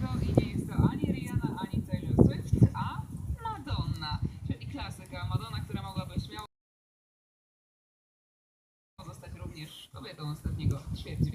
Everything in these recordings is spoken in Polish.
niczego i nie jest to ani Rihanna, ani Taylor Swift, a Madonna. Czyli klasyka. Madonna, która mogłaby śmiało zostać również kobietą ostatniego ćwierćwiecza.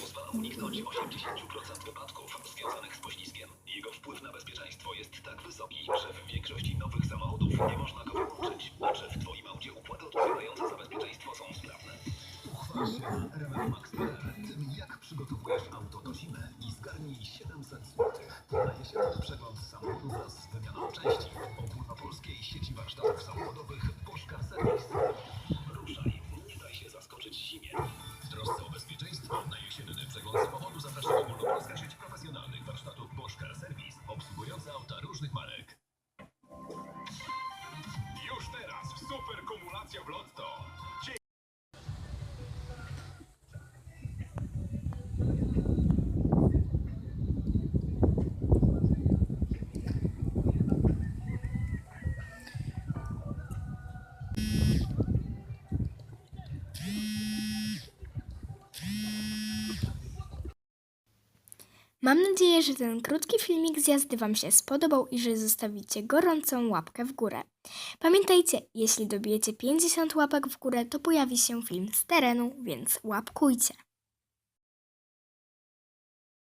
Pozwala uniknąć 80% wypadków związanych z poślizgiem? Jego wpływ na bezpieczeństwo jest tak wysoki, że w większości nowych samochodów nie można go wyłączyć. A czy w Twoim aucie układy odpowiadające za bezpieczeństwo są sprawne? Uchwal się RMF Max jak przygotowujesz auto do zimy Cię w ląd Mam nadzieję, że ten krótki filmik z jazdy Wam się spodobał i że zostawicie gorącą łapkę w górę. Pamiętajcie, jeśli dobijecie 50 łapek w górę, to pojawi się film z terenu, więc łapkujcie.